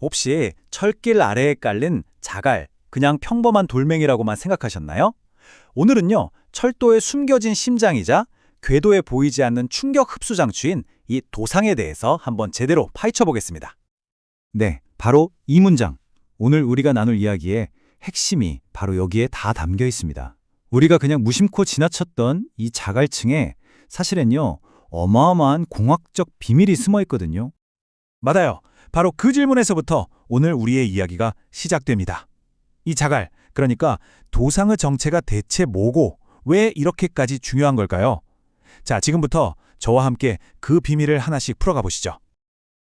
혹시 철길 아래에 깔린 자갈, 그냥 평범한 돌멩이라고만 생각하셨나요? 오늘은요, 철도에 숨겨진 심장이자 궤도에 보이지 않는 충격 흡수 장치인 이 도상에 대해서 한번 제대로 파헤쳐 보겠습니다. 네, 바로 이 문장. 오늘 우리가 나눌 이야기의 핵심이 바로 여기에 다 담겨 있습니다. 우리가 그냥 무심코 지나쳤던 이 자갈층에 사실은요, 어마어마한 공학적 비밀이 숨어 있거든요. 맞아요. 바로 그 질문에서부터 오늘 우리의 이야기가 시작됩니다. 이 자갈, 그러니까 도상의 정체가 대체 뭐고 왜 이렇게까지 중요한 걸까요? 자, 지금부터 저와 함께 그 비밀을 하나씩 풀어가 보시죠.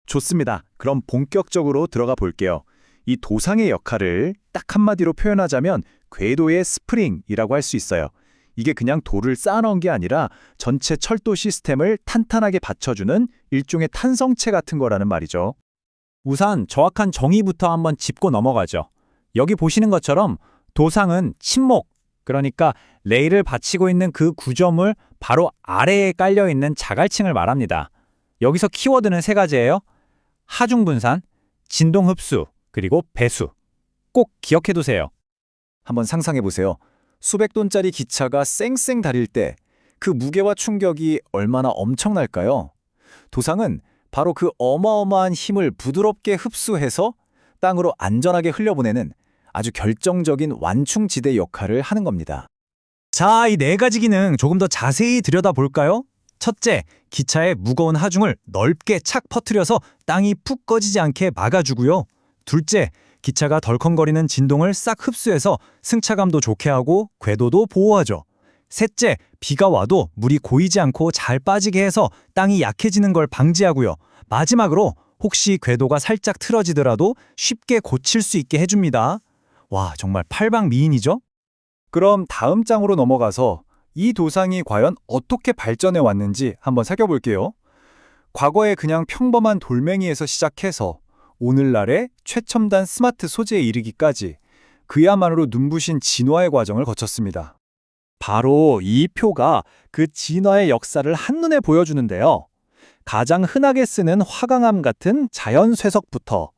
좋습니다. 그럼 본격적으로 들어가 볼게요. 이 도상의 역할을 딱 한마디로 표현하자면 궤도의 스프링이라고 할 수 있어요. 이게 그냥 돌을 쌓아놓은 게 아니라 전체 철도 시스템을 탄탄하게 받쳐주는 일종의 탄성체 같은 거라는 말이죠. 우선 정확한 정의부터 한번 짚고 넘어가죠. 여기 보시는 것처럼 도상은 침목, 그러니까 레일을 받치고 있는 그 구조물 바로 아래에 깔려 있는 자갈층을 말합니다. 여기서 키워드는 세 가지예요. 하중 분산, 진동 흡수, 그리고 배수. 꼭 기억해 두세요. 한번 상상해 보세요. 수백 톤짜리 기차가 쌩쌩 달릴 때 그 무게와 충격이 얼마나 엄청날까요? 도상은 바로 그 어마어마한 힘을 부드럽게 흡수해서 땅으로 안전하게 흘려보내는 아주 결정적인 완충지대 역할을 하는 겁니다. 자, 이 네 가지 기능 조금 더 자세히 들여다볼까요? 첫째, 기차의 무거운 하중을 넓게 착 퍼뜨려서 땅이 푹 꺼지지 않게 막아주고요. 둘째, 기차가 덜컹거리는 진동을 싹 흡수해서 승차감도 좋게 하고 궤도도 보호하죠. 셋째, 비가 와도 물이 고이지 않고 잘 빠지게 해서 땅이 약해지는 걸 방지하고요. 마지막으로 혹시 궤도가 살짝 틀어지더라도 쉽게 고칠 수 있게 해줍니다. 와, 정말 팔방미인이죠? 그럼 다음 장으로 넘어가서 이 도상이 과연 어떻게 발전해 왔는지 한번 살펴볼게요. 과거에 그냥 평범한 돌멩이에서 시작해서 오늘날의 최첨단 스마트 소재에 이르기까지 그야말로 눈부신 진화의 과정을 거쳤습니다. 바로 이 표가 그 진화의 역사를 한눈에 보여주는데요. 가장 흔하게 쓰는 화강암 같은 자연 쇠석부터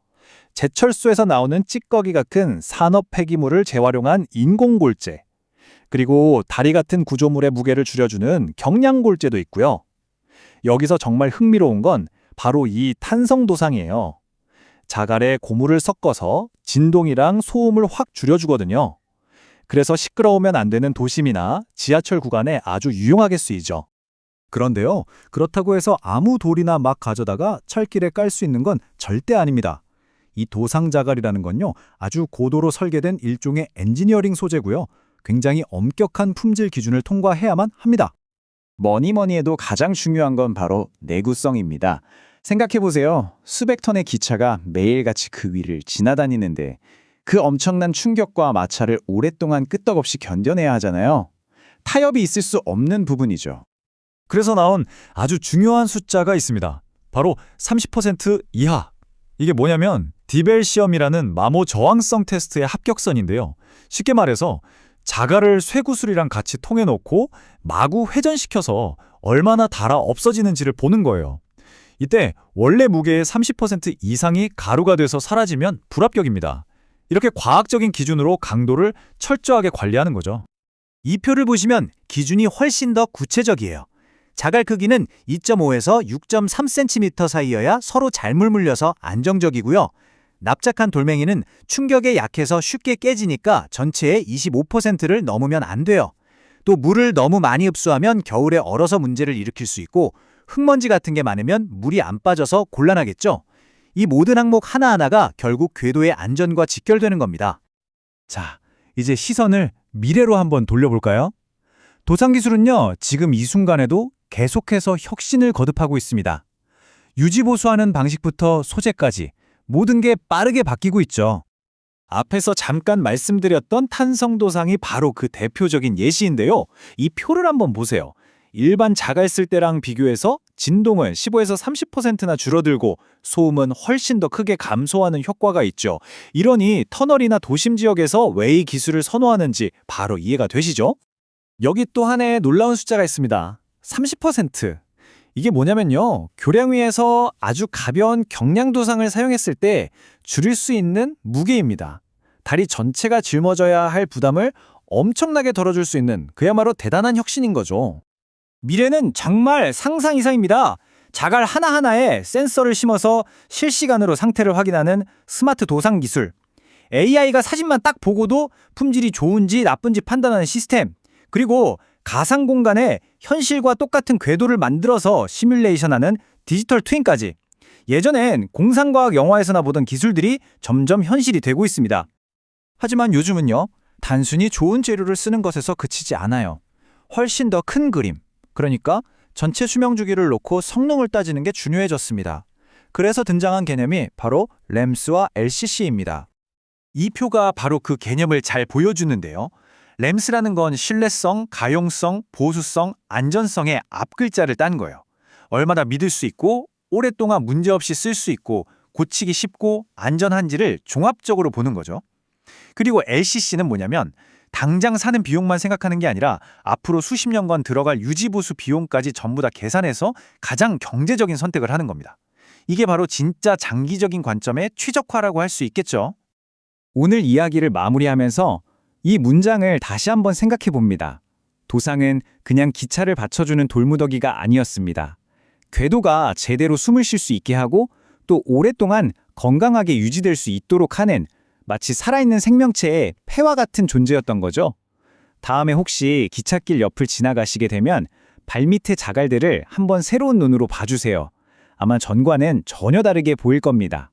제철소에서 나오는 찌꺼기가 큰 산업 폐기물을 재활용한 인공골재, 그리고 다리 같은 구조물의 무게를 줄여주는 경량골재도 있고요. 여기서 정말 흥미로운 건 바로 이 탄성도상이에요. 자갈에 고무를 섞어서 진동이랑 소음을 확 줄여주거든요. 그래서 시끄러우면 안 되는 도심이나 지하철 구간에 아주 유용하게 쓰이죠. 그런데요, 그렇다고 해서 아무 돌이나 막 가져다가 철길에 깔 수 있는 건 절대 아닙니다. 이 도상자갈이라는 건요, 아주 고도로 설계된 일종의 엔지니어링 소재고요. 굉장히 엄격한 품질 기준을 통과해야만 합니다. 뭐니 뭐니 해도 가장 중요한 건 바로 내구성입니다. 생각해보세요. 수백 톤의 기차가 매일같이 그 위를 지나다니는데 그 엄청난 충격과 마찰을 오랫동안 끄떡없이 견뎌내야 하잖아요. 타협이 있을 수 없는 부분이죠. 그래서 나온 아주 중요한 숫자가 있습니다. 바로 30% 이하. 이게 뭐냐면 디벨 시험이라는 마모 저항성 테스트의 합격선인데요. 쉽게 말해서 자갈을 쇠구슬이랑 같이 통해 놓고 마구 회전시켜서 얼마나 닳아 없어지는지를 보는 거예요. 이때 원래 무게의 30% 이상이 가루가 돼서 사라지면 불합격입니다. 이렇게 과학적인 기준으로 강도를 철저하게 관리하는 거죠. 이 표를 보시면 기준이 훨씬 더 구체적이에요. 자갈 크기는 2.5에서 6.3cm 사이여야 서로 잘 물물려서 안정적이고요. 납작한 돌멩이는 충격에 약해서 쉽게 깨지니까 전체의 25%를 넘으면 안 돼요. 또 물을 너무 많이 흡수하면 겨울에 얼어서 문제를 일으킬 수 있고 흙먼지 같은 게 많으면 물이 안 빠져서 곤란하겠죠. 이 모든 항목 하나하나가 결국 궤도의 안전과 직결되는 겁니다. 자, 이제 시선을 미래로 한번 돌려볼까요? 도상 기술은요, 지금 이 순간에도 계속해서 혁신을 거듭하고 있습니다. 유지보수하는 방식부터 소재까지 모든 게 빠르게 바뀌고 있죠. 앞에서 잠깐 말씀드렸던 탄성도상이 바로 그 대표적인 예시인데요. 이 표를 한번 보세요. 일반 자갈 쓸 때랑 비교해서 진동은 15에서 30%나 줄어들고 소음은 훨씬 더 크게 감소하는 효과가 있죠. 이러니 터널이나 도심 지역에서 왜 이 기술을 선호하는지 바로 이해가 되시죠? 여기 또 하나의 놀라운 숫자가 있습니다. 30%. 이게 뭐냐면요. 교량 위에서 아주 가벼운 경량 도상을 사용했을 때 줄일 수 있는 무게입니다. 다리 전체가 짊어져야 할 부담을 엄청나게 덜어줄 수 있는 그야말로 대단한 혁신인 거죠. 미래는 정말 상상 이상입니다. 자갈 하나하나에 센서를 심어서 실시간으로 상태를 확인하는 스마트 도상 기술. AI가 사진만 딱 보고도 품질이 좋은지 나쁜지 판단하는 시스템. 그리고 가상 공간에 현실과 똑같은 궤도를 만들어서 시뮬레이션하는 디지털 트윈까지. 예전엔 공상과학 영화에서나 보던 기술들이 점점 현실이 되고 있습니다. 하지만 요즘은요, 단순히 좋은 재료를 쓰는 것에서 그치지 않아요. 훨씬 더 큰 그림, 그러니까 전체 수명 주기를 놓고 성능을 따지는 게 중요해졌습니다. 그래서 등장한 개념이 바로 램스와 LCC입니다. 이 표가 바로 그 개념을 잘 보여주는데요. 램스라는 건 신뢰성, 가용성, 보수성, 안전성의 앞글자를 딴 거예요. 얼마나 믿을 수 있고 오랫동안 문제없이 쓸 수 있고 고치기 쉽고 안전한지를 종합적으로 보는 거죠. 그리고 LCC는 뭐냐면 당장 사는 비용만 생각하는 게 아니라 앞으로 수십 년간 들어갈 유지보수 비용까지 전부 다 계산해서 가장 경제적인 선택을 하는 겁니다. 이게 바로 진짜 장기적인 관점의 최적화라고 할 수 있겠죠. 오늘 이야기를 마무리하면서 이 문장을 다시 한번 생각해 봅니다. 도상은 그냥 기차를 받쳐주는 돌무더기가 아니었습니다. 궤도가 제대로 숨을 쉴 수 있게 하고 또 오랫동안 건강하게 유지될 수 있도록 하는 마치 살아있는 생명체의 폐와 같은 존재였던 거죠. 다음에 혹시 기찻길 옆을 지나가시게 되면 발밑의 자갈들을 한번 새로운 눈으로 봐주세요. 아마 전과는 전혀 다르게 보일 겁니다.